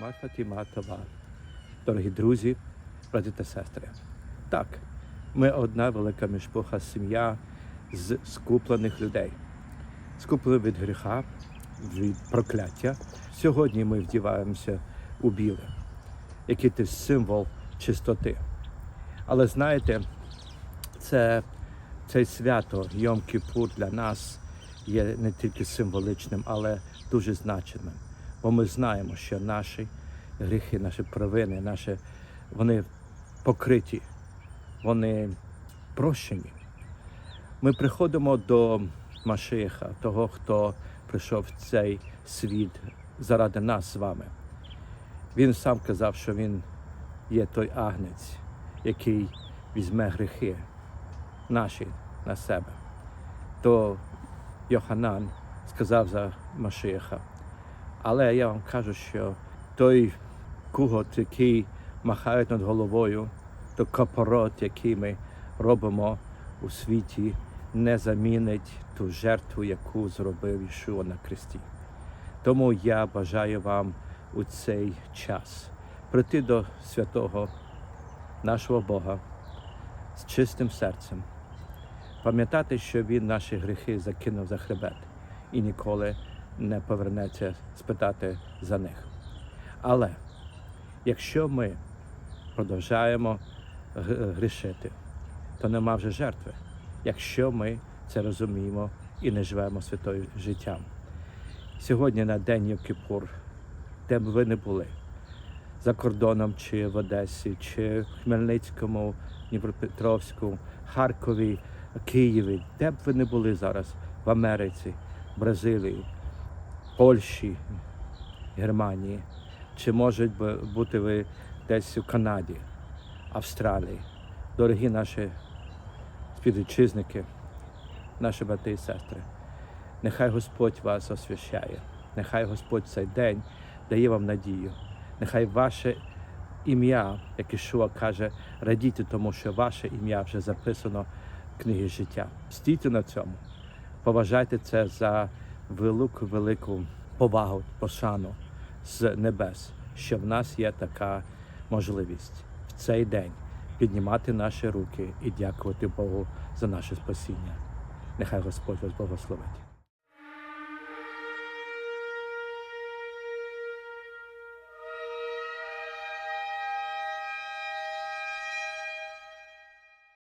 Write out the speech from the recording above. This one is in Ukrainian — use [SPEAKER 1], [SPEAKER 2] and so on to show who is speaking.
[SPEAKER 1] Фатіма Това. Дорогі друзі, брати та сестри. Так, ми одна велика мішпуха сім'я з скуплених людей. Скуплені від гріха, від прокляття. Сьогодні ми вдіваємося у біле, який це символ чистоти. Але знаєте, це, це свято Йом-Кіпур для нас є не тільки символичним, але дуже значимим. Бо ми знаємо, що наші гріхи, наші провини, наші, вони покриті, вони прощені. Ми приходимо до Машиха, того, хто прийшов в цей світ заради нас з вами. Він сам казав, що він є той агнець, який візьме гріхи наші на себе. То Йоханан сказав за Машиха. Але я вам кажу, що той кугот, який махає над головою, то капорот, який ми робимо у світі, не замінить ту жертву, яку зробив Ішуа на кресті. Тому я бажаю вам у цей час прийти до святого нашого Бога з чистим серцем, пам'ятати, що Він наші гріхи закинув за хребет і ніколи не повернеться спитати за них. Але якщо ми продовжаємо грішити, то нема вже жертви, якщо ми це розуміємо і не живемо святою життям. Сьогодні на день Йом-Кіпур, де б ви не були, за кордоном, чи в Одесі, чи в Хмельницькому, Дніпропетровську, Харкові, Києві, де б ви не були зараз, в Америці, Бразилії, Польщі, Германії, чи може бути ви десь у Канаді, Австралії, дорогі наші співвітчизники, наші брати і сестри. Нехай Господь вас освящає, нехай Господь цей день дає вам надію, нехай ваше ім'я, як Ішуа каже, радійте тому, що ваше ім'я вже записано в книгі життя. Стійте на цьому, поважайте це за велику, велику повагу, пошану з небес, що в нас є така можливість в цей день піднімати наші руки і дякувати Богу за наше спасіння. Нехай Господь вас благословить.